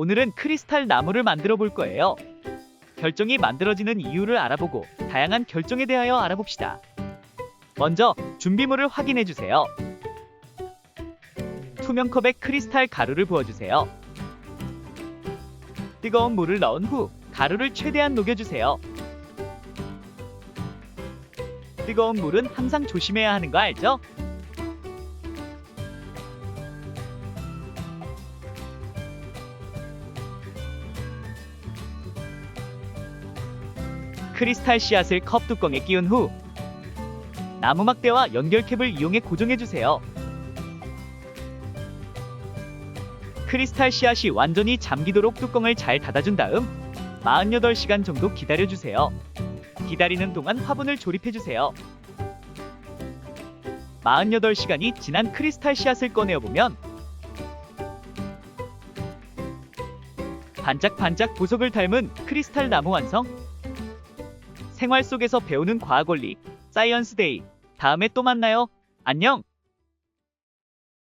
오늘은 크리스탈 나무를 만들어 볼 거예요. 결정이 만들어지는 이유를 알아보고 다양한 결정에 대하여 알아봅시다. 먼저 준비물을 확인해 주세요. 투명 컵에 크리스탈 가루를 부어 주세요. 뜨거운 물을 넣은 후 가루를 최대한 녹여 주세요. 뜨거운 물은 항상 조심해야 하는 거 알죠? 크리스탈 씨앗을 컵 뚜껑에 끼운 후 나무 막대와 연결캡을 이용해 고정해 주세요. 크리스탈 씨앗이 완전히 잠기도록 뚜껑을 잘 닫아준 다음 48시간 정도 기다려 주세요. 기다리는 동안 화분을 조립해 주세요. 48시간이 지난 크리스탈 씨앗을 꺼내어 보면 반짝반짝 보석을 닮은 크리스탈 나무 완성. 생활 속에서 배우는 과학 원리 사이언스 데이. 다음에 또 만나요. 안녕.